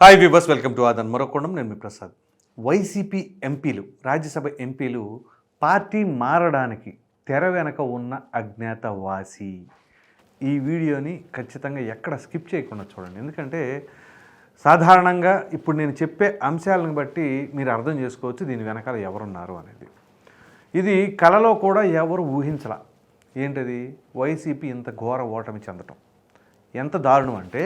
Hi viewers welcome to ఆదన్ మరొకొండం నేను మీ ప్రసాద్. వైసీపీ ఎంపీలు రాజ్యసభ ఎంపీలు పార్టీ మారడానికి తెర వెనక ఉన్న అజ్ఞాతవాసి. ఈ వీడియోని ఖచ్చితంగా ఎక్కడ స్కిప్ చేయకుండా చూడండి. ఎందుకంటే సాధారణంగా ఇప్పుడు నేను చెప్పే అంశాలను బట్టి మీరు అర్థం చేసుకోవచ్చు దీని వెనకాల ఎవరున్నారు అనేది. ఇది కలలో కూడా ఎవరు ఊహించలా. ఏంటది? వైసీపీ ఇంత ఘోర ఓటమి చెందటం. ఎంత దారుణం అంటే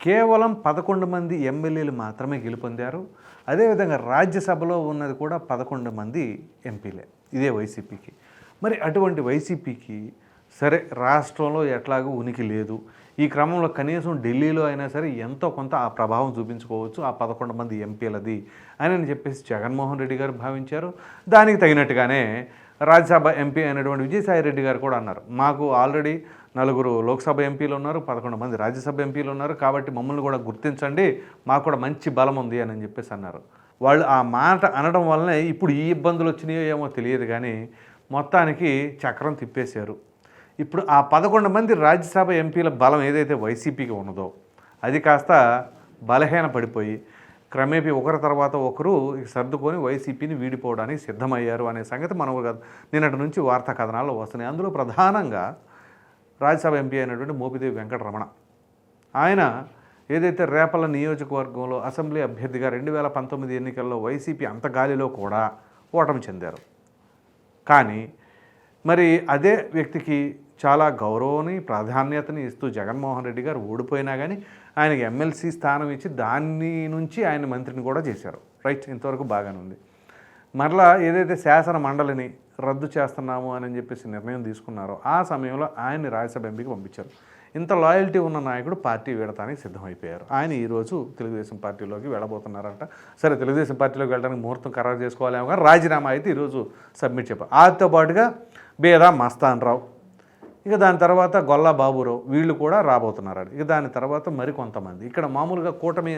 కేవలం పదకొండు మంది ఎమ్మెల్యేలు మాత్రమే గెలుపొందారు. అదేవిధంగా రాజ్యసభలో ఉన్నది కూడా పదకొండు మంది ఎంపీలే ఇదే వైసీపీకి. మరి అటువంటి వైసీపీకి సరే రాష్ట్రంలో ఎట్లాగూ ఉనికి లేదు. ఈ క్రమంలో కనీసం ఢిల్లీలో అయినా సరే ఎంతో కొంత ఆ ప్రభావం చూపించుకోవచ్చు ఆ పదకొండు మంది ఎంపీలది అని చెప్పేసి జగన్మోహన్ రెడ్డి గారు భావించారు. దానికి తగినట్టుగానే రాజ్యసభ ఎంపీ అయినటువంటి విజయసాయి రెడ్డి గారు కూడా అన్నారు. మాకు ఆల్రెడీ నలుగురు లోక్సభ ఎంపీలు ఉన్నారు పదకొండు మంది రాజ్యసభ ఎంపీలు ఉన్నారు. కాబట్టి మమ్మల్ని కూడా గుర్తించండి. మాకు కూడా మంచి బలం ఉంది అని చెప్పేసి అన్నారు. వాళ్ళు ఆ మాట అనడం వల్లనే ఇప్పుడు ఈ ఇబ్బందులు వచ్చినాయో ఏమో తెలియదు కానీ మొత్తానికి చక్రం తిప్పేశారు. ఇప్పుడు ఆ పదకొండు మంది రాజ్యసభ ఎంపీల బలం ఏదైతే వైసీపీకి ఉన్నదో అది కాస్త బలహీన పడిపోయి క్రమేపీ ఒకరి తర్వాత ఒకరు సర్దుకొని వైసీపీని వీడిపోవడానికి సిద్ధమయ్యారు అనే సంగతి మనం నిన్నటి నుంచి వార్తా కథనాల్లో వస్తున్నాయి. అందులో ప్రధానంగా రాజ్యసభ ఎంపీ అయినటువంటి మోపిదేవి వెంకటరమణ. ఆయన ఏదైతే రేపల నియోజకవర్గంలో అసెంబ్లీ అభ్యర్థిగా రెండు వేల పంతొమ్మిది ఎన్నికల్లో వైసీపీ అంత గాలిలో కూడా ఓటమి చెందారు. కానీ మరి అదే వ్యక్తికి చాలా గౌరవని ప్రాధాన్యతని ఇస్తూ జగన్మోహన్ రెడ్డి గారు ఓడిపోయినా కానీ ఆయనకి ఎమ్మెల్సీ స్థానం ఇచ్చి దాని నుంచి ఆయన మంత్రిని కూడా చేశారు. రైట్ ఇంతవరకు బాగానే ఉంది. మరలా ఏదైతే శాసన మండలిని రద్దు చేస్తున్నాము అని చెప్పేసి నిర్ణయం తీసుకున్నారో ఆ సమయంలో ఆయన్ని రాజ్యసభ ఎంపీకి పంపించారు. ఇంత లాయల్టీ ఉన్న నాయకుడు పార్టీ వీడటానికి సిద్ధమైపోయారు. ఆయన ఈరోజు తెలుగుదేశం పార్టీలోకి వెళ్ళబోతున్నారంట. సరే తెలుగుదేశం పార్టీలోకి వెళ్ళడానికి ముహూర్తం ఖరారు చేసుకోవాలేమో కానీ రాజీనామా అయితే ఈరోజు సబ్మిట్ చెప్పారు వాటితో పాటుగా బేదా మస్తాన్ రావు ఇక దాని తర్వాత గొల్లా బాబురావు వీళ్ళు కూడా రాబోతున్నారు ఇక దాని తర్వాత మరికొంతమంది. ఇక్కడ మామూలుగా కూటమి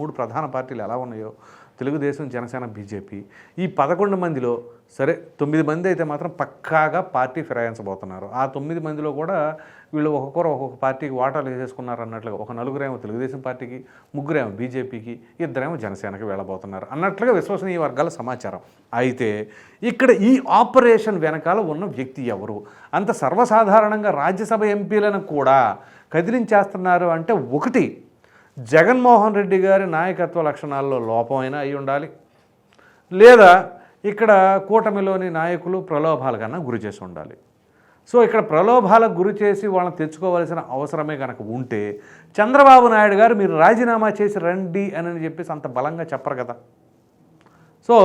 మూడు ప్రధాన పార్టీలు ఎలా ఉన్నాయో తెలుగుదేశం జనసేన బీజేపీ ఈ పదకొండు మందిలో సరే తొమ్మిది మంది అయితే మాత్రం పక్కాగా పార్టీ ఫిరాయించబోతున్నారు. ఆ తొమ్మిది మందిలో కూడా వీళ్ళు ఒక్కొక్కరు ఒక్కొక్క పార్టీకి వాటాలు వేసేసుకున్నారు అన్నట్లుగా ఒక నలుగురేమో తెలుగుదేశం పార్టీకి ముగ్గురేమో బీజేపీకి ఇద్దరేమో జనసేనకి వెళ్ళబోతున్నారు అన్నట్లుగా విశ్వసనీయ వర్గాల సమాచారం. అయితే ఇక్కడ ఈ ఆపరేషన్ వెనకాల ఉన్న వ్యక్తి ఎవరు? అంత సర్వసాధారణంగా రాజ్యసభ ఎంపీలను కూడా కదిలించేస్తున్నారు అంటే ఒకటి జగన్మోహన్ రెడ్డి గారి నాయకత్వ లక్షణాల్లో లోపమైనా అయి ఉండాలి. లేదా ఇక్కడ కూటమిలోని నాయకులు ప్రలోభాల కన్నా గురి చేసి ఉండాలి. సో ఇక్కడ ప్రలోభాలకు గురి చేసి వాళ్ళని తెచ్చుకోవాల్సిన అవసరమే కనుక ఉంటే చంద్రబాబు నాయుడు గారు మీరు రాజీనామా చేసి రండి అని చెప్పేసి అంత బలంగా చెప్పరు కదా. సో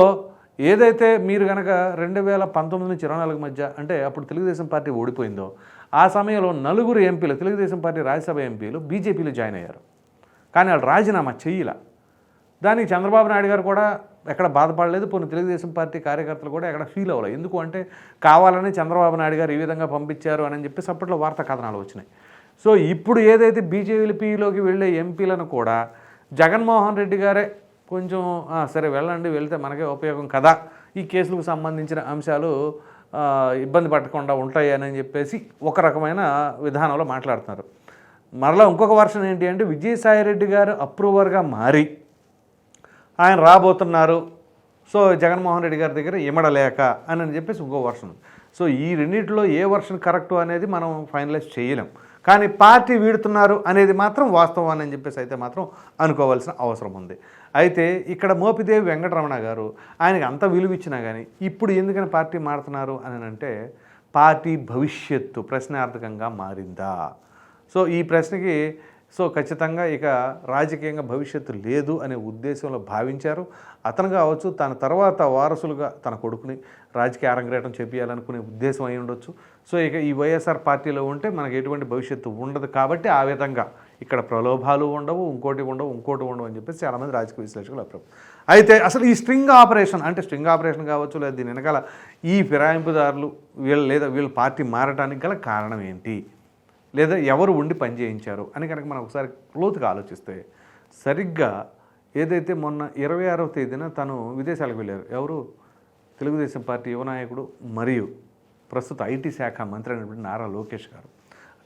ఏదైతే మీరు కనుక రెండు వేల పంతొమ్మిది నుంచి ఇరవై నాలుగు మధ్య అంటే అప్పుడు తెలుగుదేశం పార్టీ ఓడిపోయిందో ఆ సమయంలో నలుగురు ఎంపీలు తెలుగుదేశం పార్టీ రాజ్యసభ ఎంపీలు బీజేపీలో జాయిన్ అయ్యారు. కానీ వాళ్ళు రాజీనామా చెయ్యలా. దానికి చంద్రబాబు నాయుడు గారు కూడా ఎక్కడ బాధపడలేదు పోనీ తెలుగుదేశం పార్టీ కార్యకర్తలు కూడా ఎక్కడ ఫీల్ అవ్వలేదు ఎందుకు అంటే కావాలని చంద్రబాబు నాయుడు గారు ఈ విధంగా పంపించారు అని చెప్పేసి అప్పట్లో వార్తా కథనాలు వచ్చినాయి. సో ఇప్పుడు ఏదైతే బీజేపీలోకి వెళ్ళే ఎంపీలను కూడా జగన్మోహన్ రెడ్డి గారే కొంచెం సరే వెళ్ళండి వెళ్తే మనకే ఉపయోగం కదా. ఈ కేసులకు సంబంధించిన అంశాలు ఇబ్బంది పడకుండా ఉంటాయి అని చెప్పేసి ఒక రకమైన విధానంలో మాట్లాడుతున్నారు. మరలా ఇంకొక వర్షన్ ఏంటి అంటే విజయసాయి రెడ్డి గారు అప్రూవర్గా మారి ఆయన రాబోతున్నారు. సో జగన్మోహన్ రెడ్డి గారి దగ్గర ఇమడలేక అని అని చెప్పేసి ఇంకో వర్షన్ సో ఈ రెండింటిలో ఏ వర్షన్ కరెక్ట్ అనేది మనం ఫైనలైజ్ చేయలేం. కానీ పార్టీ వీడుతున్నారు అనేది మాత్రం వాస్తవం అని చెప్పేసి అయితే మాత్రం అనుకోవాల్సిన అవసరం ఉంది. అయితే ఇక్కడ మోపిదేవి వెంకటరమణ గారు ఆయనకి అంత విలువ ఇచ్చినా కానీ ఇప్పుడు ఎందుకని పార్టీ మారుతున్నారు అని అంటే పార్టీ భవిష్యత్తు ప్రశ్నార్థకంగా మారిందా? సో ఈ ప్రశ్నకి సో ఖచ్చితంగా ఇక రాజకీయంగా భవిష్యత్తు లేదు అనే ఉద్దేశంలో భావించారు. అతను కావచ్చు తన తర్వాత వారసులుగా తన కొడుకుని రాజకీయ అరంగేటం చేపించాలనుకునే ఉద్దేశం అయి ఉండొచ్చు. సో ఇక ఈ వైఎస్ఆర్ పార్టీలో ఉంటే మనకు ఎటువంటి భవిష్యత్తు ఉండదు కాబట్టి ఆ విధంగా ఇక్కడ ప్రలోభాలు ఉండవు ఇంకోటి ఉండవు ఇంకోటి ఉండవు అని చెప్పేసి చాలామంది రాజకీయ విశ్లేషకులు అభిప్రాయం. అయితే అసలు ఈ స్ట్రింగ్ ఆపరేషన్ అంటే స్ట్రింగ్ ఆపరేషన్ కావచ్చు లేదా దీని వెనకాల ఈ ఫిరాయింపుదారులు వీళ్ళు లేదా వీళ్ళ పార్టీ మారడానికి గల కారణం ఏంటి? లేదా ఎవరు ఉండి పని చేయించారు అని కనుక మనం ఒకసారి లోతుగా ఆలోచిస్తే సరిగ్గా ఏదైతే మొన్న ఇరవై ఆరవ తేదీన తను విదేశాలకు వెళ్ళారు ఎవరు? తెలుగుదేశం పార్టీ యువ నాయకుడు మరియు ప్రస్తుత ఐటీ శాఖ మంత్రి అయినటువంటి నారా లోకేష్ గారు.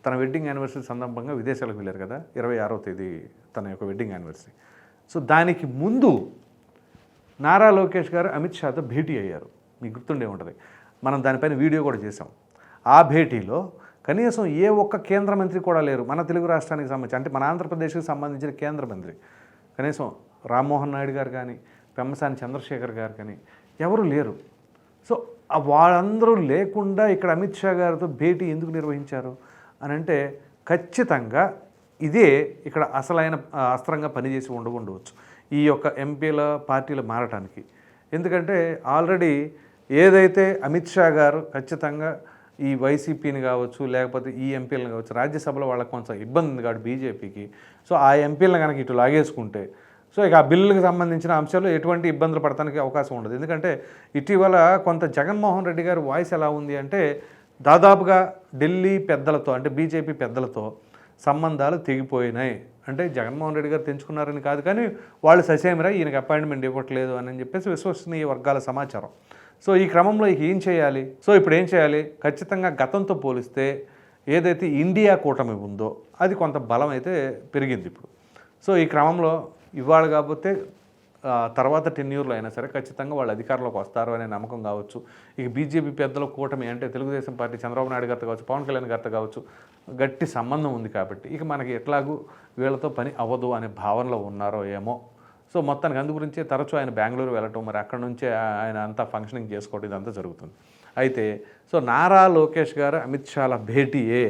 తన వెడ్డింగ్ యానివర్సరీ సందర్భంగా విదేశాలకు వెళ్ళారు కదా ఇరవై ఆరవ తేదీ తన యొక్క వెడ్డింగ్ యానివర్సరీ. సో దానికి ముందు నారా లోకేష్ గారు అమిత్ షాతో భేటీ అయ్యారు. మీకు గుర్తుండే ఉంటుంది. మనం దానిపైన వీడియో కూడా చేసాం ఆ భేటీలో కనీసం ఏ ఒక్క కేంద్ర మంత్రి కూడా లేరు. మన తెలుగు రాష్ట్రానికి సంబంధించి అంటే మన ఆంధ్రప్రదేశ్కి సంబంధించిన కేంద్ర మంత్రి. కనీసం రామ్మోహన్ నాయుడు గారు కానీ పెమ్మసాని చంద్రశేఖర్ గారు కానీ ఎవరు లేరు. సో వాళ్ళందరూ లేకుండా ఇక్కడ అమిత్ షా గారితో భేటీ ఎందుకు నిర్వహించారు? అని అంటే ఖచ్చితంగా ఇదే ఇక్కడ అసలైన అస్త్రంగా పనిచేసి ఉండకుండవచ్చు ఈ యొక్క ఎంపీల పార్టీలు మారటానికి. ఎందుకంటే ఆల్రెడీ ఏదైతే అమిత్ షా గారు ఖచ్చితంగా ఈ వైసీపీని కావచ్చు లేకపోతే ఈ ఎంపీలను కావచ్చు రాజ్యసభలో వాళ్ళకి కొంచెం ఇబ్బంది ఉంది కాబట్టి బీజేపీకి. సో ఆ ఎంపీలను కనుక ఇటు లాగేసుకుంటే సో ఇక ఆ బిల్లులకు సంబంధించిన అంశాలు ఎటువంటి ఇబ్బందులు పడటానికి అవకాశం ఉండదు. ఎందుకంటే ఇటీవల కొంత జగన్మోహన్ రెడ్డి గారి వాయిస్ ఎలా ఉంది అంటే దాదాపుగా ఢిల్లీ పెద్దలతో అంటే బీజేపీ పెద్దలతో సంబంధాలు తెగిపోయినాయి. అంటే జగన్మోహన్ రెడ్డి గారు తెంచుకున్నారని కాదు కానీ వాళ్ళు ససేమిరా ఈయనకి అపాయింట్మెంట్ ఇవ్వట్లేదు అని చెప్పేసి విశ్వసనీయ వర్గాల సమాచారం. సో ఈ క్రమంలో ఏం చేయాలి? సో ఇప్పుడు ఏం చేయాలి? ఖచ్చితంగా గతంతో పోలిస్తే ఏదైతే ఇండియా కూటమి ఉందో అది కొంత బలం అయితే పెరిగింది ఇప్పుడు. సో ఈ క్రమంలో ఇవాళ కాకపోతే తర్వాత టెన్యూర్లో అయినా సరే ఖచ్చితంగా వాళ్ళు అధికారంలోకి వస్తారు అనే నమ్మకం కావచ్చు. ఇక బీజేపీ పెద్దల కూటమి అంటే తెలుగుదేశం పార్టీ చంద్రబాబు నాయుడు గారితో కావచ్చు పవన్ కళ్యాణ్ గారితో కావచ్చు గట్టి సంబంధం ఉంది కాబట్టి ఇక మనకి ఎట్లాగూ వీళ్ళతో పని అవ్వదు అనే భావనలో ఉన్నారో ఏమో సో మొత్తానికి అందు గురించే తరచూ ఆయన బెంగళూరు వెళ్ళటం మరి అక్కడ నుంచే ఆయన అంతా ఫంక్షనింగ్ చేసుకోవడం ఇదంతా జరుగుతుంది. అయితే సో నారా లోకేష్ గారు అమిత్ షాల భేటీయే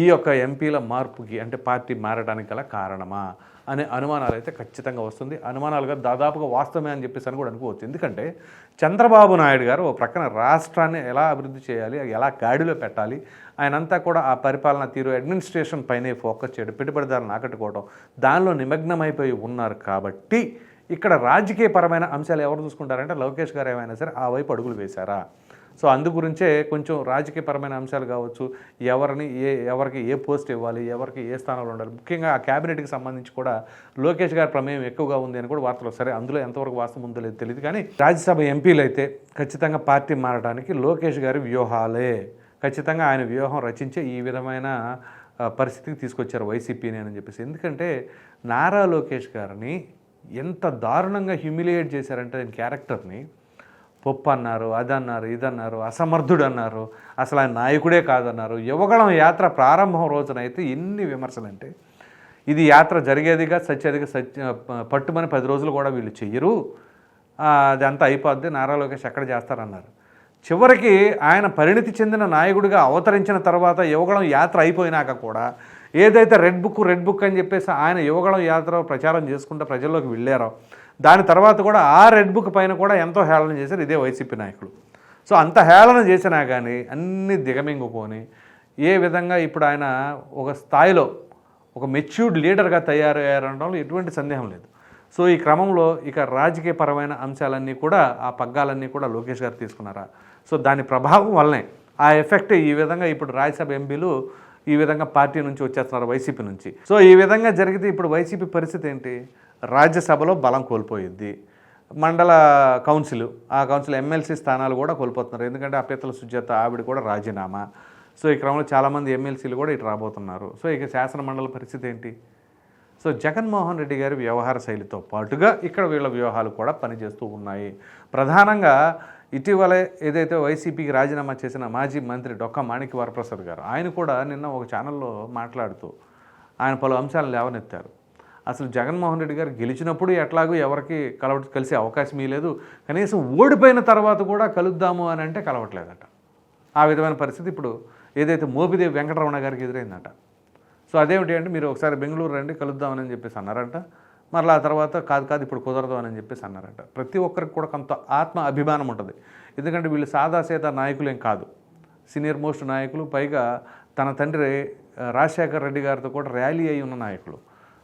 ఈ యొక్క ఎంపీల మార్పుకి అంటే పార్టీ మారడానికి గల కారణమా అనే అనుమానాలు అయితే ఖచ్చితంగా వస్తుంది. అనుమానాలుగా దాదాపుగా వాస్తవమే అని చెప్పేసి అని కూడా అనుకోవచ్చు. ఎందుకంటే చంద్రబాబు నాయుడు గారు ఓ ప్రక్కన రాష్ట్రాన్ని ఎలా అభివృద్ధి చేయాలి ఎలా గాడిలో పెట్టాలి ఆయనంతా కూడా ఆ పరిపాలన తీరు అడ్మినిస్ట్రేషన్ పైనే ఫోకస్ చేయడం పెట్టుబడిదారులను ఆకట్టుకోవడం దానిలో నిమగ్నమైపోయి ఉన్నారు కాబట్టి ఇక్కడ రాజకీయపరమైన అంశాలు ఎవరు చూసుకుంటారంటే లోకేష్ గారు ఏమైనా సరే ఆ వైపు అడుగులు వేశారా? సో అందు గురించే కొంచెం రాజకీయపరమైన అంశాలు కావచ్చు ఎవరిని ఏ ఎవరికి ఏ పోస్ట్ ఇవ్వాలి ఎవరికి ఏ స్థానంలో ఉండాలి ముఖ్యంగా ఆ క్యాబినెట్కి సంబంధించి కూడా లోకేష్ గారి ప్రమేయం ఎక్కువగా ఉంది అని కూడా వార్తలు సరే అందులో ఎంతవరకు వాస్తవం ఉందో లేదు తెలియదు కానీ రాజ్యసభ ఎంపీలు అయితే ఖచ్చితంగా పార్టీ మారడానికి లోకేష్ గారి వ్యూహాలే. ఖచ్చితంగా ఆయన వ్యూహం రచించే ఈ విధమైన పరిస్థితికి తీసుకొచ్చారు వైసీపీని అని చెప్పేసి. ఎందుకంటే నారా లోకేష్ గారిని ఎంత దారుణంగా హ్యూమిలియేట్ చేశారంటే ఆయన క్యారెక్టర్ని పప్పు అన్నారు అదన్నారు ఇదన్నారు అసమర్థుడు అన్నారు అసలు ఆయన నాయకుడే కాదన్నారు. యువగళం యాత్ర ప్రారంభం రోజునైతే ఎన్ని విమర్శలు అంటే ఇది యాత్ర జరిగేదిగా సత్యేదిగా సత్య పట్టుమని పది రోజులు కూడా వీళ్ళు చెయ్యరు. అది అంతా అయిపోద్ది నారా లోకేష్ ఎక్కడ చేస్తారన్నారు. చివరికి ఆయన పరిణితి చెందిన నాయకుడిగా అవతరించిన తర్వాత యువగళం యాత్ర అయిపోయినాక కూడా ఏదైతే రెడ్ బుక్ రెడ్ బుక్ అని చెప్పేసి ఆయన యువగళం యాత్ర ప్రచారం చేసుకుంటూ ప్రజల్లోకి వెళ్ళారో దాని తర్వాత కూడా ఆ రెడ్ బుక్ పైన కూడా ఎంతో హేళన చేశారు ఇదే వైసీపీ నాయకులు. సో అంత హేళన చేసినా కానీ అన్ని దిగమింగుకొని ఏ విధంగా ఇప్పుడు ఆయన ఒక స్థాయిలో ఒక మెచ్యూర్డ్ లీడర్గా తయారయ్యారనడంలో ఎటువంటి సందేహం లేదు. సో ఈ క్రమంలో ఇక రాజకీయపరమైన అంశాలన్నీ కూడా ఆ పగ్గాలన్నీ కూడా లోకేష్ గారు తీసుకున్నారా? సో దాని ప్రభావం వల్లనే ఆ ఎఫెక్ట్ ఈ విధంగా ఇప్పుడు రాజ్యసభ ఎంపీలు ఈ విధంగా పార్టీ నుంచి వచ్చేస్తున్నారు వైసీపీ నుంచి. సో ఈ విధంగా జరిగితే ఇప్పుడు వైసీపీ పరిస్థితి ఏంటి? రాజ్యసభలో బలం కోల్పోయిద్ది. మండల కౌన్సిల్ ఆ కౌన్సిల్ ఎమ్మెల్సీ స్థానాలు కూడా కోల్పోతున్నారు. ఎందుకంటే ఆ సుజాత ఆవిడ కూడా రాజీనామా. సో ఈ క్రమంలో చాలామంది ఎమ్మెల్సీలు కూడా ఇటు రాబోతున్నారు. సో ఇక శాసన మండలి పరిస్థితి ఏంటి? సో జగన్మోహన్ రెడ్డి గారి వ్యవహార శైలితో పాటుగా ఇక్కడ వీళ్ళ వ్యూహాలు కూడా పనిచేస్తూ ఉన్నాయి. ప్రధానంగా ఇటీవలే ఏదైతే వైసీపీకి రాజీనామా చేసిన మాజీ మంత్రి డొక్క మాణిక్య వరప్రసాద్ గారు ఆయన కూడా నిన్న ఒక ఛానల్లో మాట్లాడుతూ ఆయన పలు అంశాలను లేవనెత్తారు. అసలు జగన్మోహన్ రెడ్డి గారు గెలిచినప్పుడు ఎట్లాగూ ఎవరికి కలవ కలిసే అవకాశం లేదు. కనీసం ఓడిపోయిన తర్వాత కూడా కలుద్దాము అని అంటే కలవట్లేదట. ఆ విధమైన పరిస్థితి ఇప్పుడు ఏదైతే మోపిదేవి వెంకటరమణ గారికి ఎదురైందట. సో అదేమిటి అంటే మీరు ఒకసారి బెంగళూరు రండి కలుద్దామని చెప్పేసి అన్నారంట. మరలా ఆ తర్వాత కాదు కాదు ఇప్పుడు కుదరదు అని చెప్పేసి అన్నారంట. ప్రతి ఒక్కరికి కూడా కొంత ఆత్మ అభిమానం ఉంటుంది. ఎందుకంటే వీళ్ళు సాదాసేత నాయకులేం కాదు. సీనియర్ మోస్ట్ నాయకులు పైగా తన తండ్రి రాజశేఖర్ రాజశేఖర రెడ్డి గారితో కూడా ర్యాలీ అయి ఉన్న నాయకులు.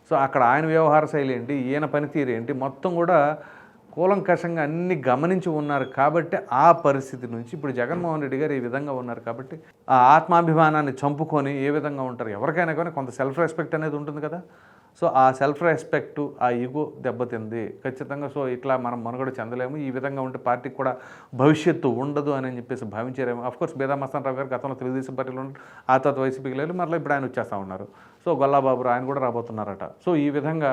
సో అక్కడ ఆయన వ్యవహార శైలి ఏంటి ఈయన పనితీరు ఏంటి మొత్తం కూడా కూలంకషంగా అన్ని గమనించి ఉన్నారు కాబట్టి ఆ పరిస్థితి నుంచి ఇప్పుడు జగన్మోహన్ రెడ్డి గారు ఈ విధంగా ఉన్నారు కాబట్టి ఆ ఆత్మాభిమానాన్ని చంపుకొని ఏ విధంగా ఉంటారు? ఎవరికైనా కానీ కొంత సెల్ఫ్ రెస్పెక్ట్ అనేది ఉంటుంది కదా. సో ఆ సెల్ఫ్ రెస్పెక్ట్ ఆ ఈగో దెబ్బతింది. ఖచ్చితంగా సో ఇట్లా మనం మనుగడ చెందలేము. ఈ విధంగా ఉంటే పార్టీకి కూడా భవిష్యత్తు ఉండదు అని చెప్పేసి భావించారేమో. అఫ్కోర్స్ బేదా మస్తాన్ రావు గారు గతంలో తెలుగుదేశం పార్టీలో ఉన్నారు ఆ తర్వాత వైసీపీకి లేదు మరలా ఇప్పుడు ఆయన వచ్చేస్తూ ఉన్నారు. సో గొల్లాబాబు ఆయన కూడా రాబోతున్నారట. సో ఈ విధంగా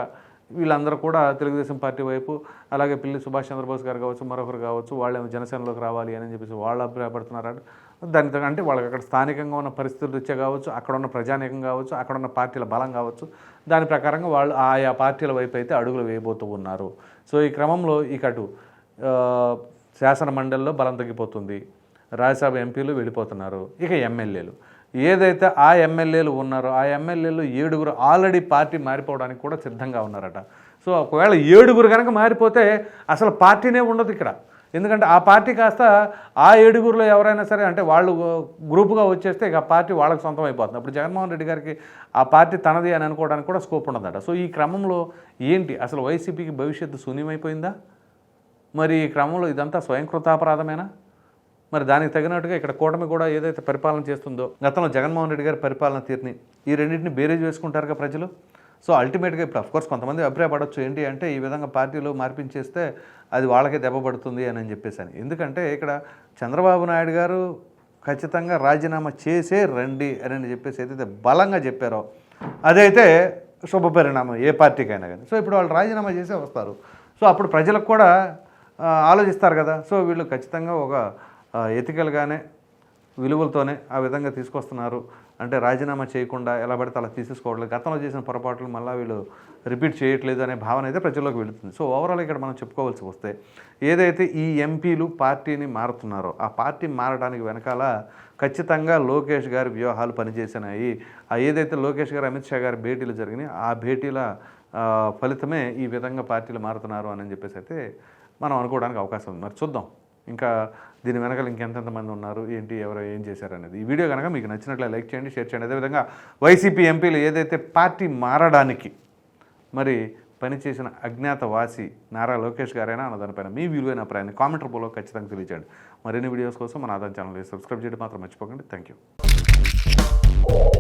వీళ్ళందరూ కూడా తెలుగుదేశం పార్టీ వైపు అలాగే పిల్లి సుభాష్ చంద్రబోస్ గారు కావచ్చు మరొకరు కావచ్చు వాళ్ళేమో జనసేనలోకి రావాలి అని చెప్పేసి వాళ్ళు అభిప్రాయపడుతున్నారట. దానితో అంటే వాళ్ళకి అక్కడ స్థానికంగా ఉన్న పరిస్థితులు రీత్యా కావచ్చు అక్కడ ఉన్న ప్రజానీకం కావచ్చు అక్కడ ఉన్న పార్టీల బలం కావచ్చు దాని ప్రకారంగా వాళ్ళు ఆయా పార్టీల వైపు అయితే అడుగులు వేయబోతూ ఉన్నారు. సో ఈ క్రమంలో ఇక అటు శాసన మండలిలో బలం తగ్గిపోతుంది. రాజ్యసభ ఎంపీలు వెళ్ళిపోతున్నారు ఇక ఎమ్మెల్యేలు. ఏదైతే ఆ ఎమ్మెల్యేలు ఉన్నారో ఆ ఎమ్మెల్యేలు ఏడుగురు ఆల్రెడీ పార్టీ మారిపోవడానికి కూడా సిద్ధంగా ఉన్నారట. సో ఒకవేళ ఏడుగురు కనుక మారిపోతే అసలు పార్టీనే ఉండదు ఇక్కడ. ఎందుకంటే ఆ పార్టీ కాస్త ఆ ఏడుగురులో ఎవరైనా సరే అంటే వాళ్ళు గ్రూపుగా వచ్చేస్తే ఇక ఆ పార్టీ వాళ్ళకి సొంతం అయిపోతుంది. అప్పుడు జగన్మోహన్ రెడ్డి గారికి ఆ పార్టీ తనది అని అనుకోవడానికి కూడా స్కోప్ ఉండదట. సో ఈ క్రమంలో ఏంటి? అసలు వైసీపీకి భవిష్యత్తు శూన్యమైపోయిందా? మరి ఈ క్రమంలో ఇదంతా స్వయంకృతాపరాధమేనా? మరి దానికి తగినట్టుగా ఇక్కడ కూటమి కూడా ఏదైతే పరిపాలన చేస్తుందో గతంలో జగన్మోహన్ రెడ్డి గారి పరిపాలన తీరుని ఈ రెండింటిని బేరేజ్ వేసుకుంటారుగా ప్రజలు? సో అల్టిమేట్గా ఇప్పుడు అఫ్కోర్స్ కొంతమంది అభిప్రాయపడవచ్చు ఏంటి అంటే ఈ విధంగా పార్టీలో మార్పించేస్తే అది వాళ్ళకే దెబ్బపడుతుంది అని అని ఎందుకంటే ఇక్కడ చంద్రబాబు నాయుడు గారు ఖచ్చితంగా రాజీనామా చేసే రండి అని చెప్పేసి ఏదైతే బలంగా చెప్పారో అదైతే శుభపరిణామం ఏ పార్టీకైనా కానీ. సో ఇప్పుడు వాళ్ళు రాజీనామా చేసే వస్తారు. సో అప్పుడు ప్రజలకు కూడా ఆలోచిస్తారు కదా. సో వీళ్ళు ఖచ్చితంగా ఒక ఎథికల్గానే విలువలతోనే ఆ విధంగా తీసుకొస్తున్నారు. అంటే రాజీనామా చేయకుండా ఎలా పడితే అలా తీసేసుకోవట్లేదు. గతంలో చేసిన పొరపాట్లు మళ్ళీ వీళ్ళు రిపీట్ చేయట్లేదు అనే భావన అయితే ప్రజల్లోకి వెళుతుంది. సో ఓవరాల్ ఇక్కడ మనం చెప్పుకోవాల్సి వస్తే ఏదైతే ఈ ఎంపీలు పార్టీని మారుతున్నారో ఆ పార్టీ మారడానికి వెనకాల ఖచ్చితంగా లోకేష్ గారి వ్యూహాలు పనిచేసినాయి. ఆ ఏదైతే లోకేష్ గారు అమిత్ షా గారి భేటీలు జరిగినాయి ఆ భేటీల ఫలితమే ఈ విధంగా పార్టీలు మారుతున్నారు అని చెప్పేసి అయితే మనం అనుకోవడానికి అవకాశం ఉంది. మరి చూద్దాం. ఇంకా దీని వెనకాల ఇంకెంతెంత మంది ఉన్నారు ఏంటి ఎవరు ఏం చేశారు అనేది ఈ వీడియో కనుక మీకు నచ్చినట్లే లైక్ చేయండి షేర్ చేయండి. అదేవిధంగా వైసీపీ ఎంపీలు ఏదైతే పార్టీ మారడానికి మరి పనిచేసిన అజ్ఞాత వాసి నారా లోకేష్ గారైనా అన్న దానిపైన మీ విలువైన అభిప్రాయాన్ని కామెంట్ రూపంలో ఖచ్చితంగా తెలియజేయండి. మరిన్ని వీడియోస్ కోసం మన ఆదాయం ఛానల్ సబ్స్క్రైబ్ చేయడం మాత్రం మర్చిపోకండి. Thank you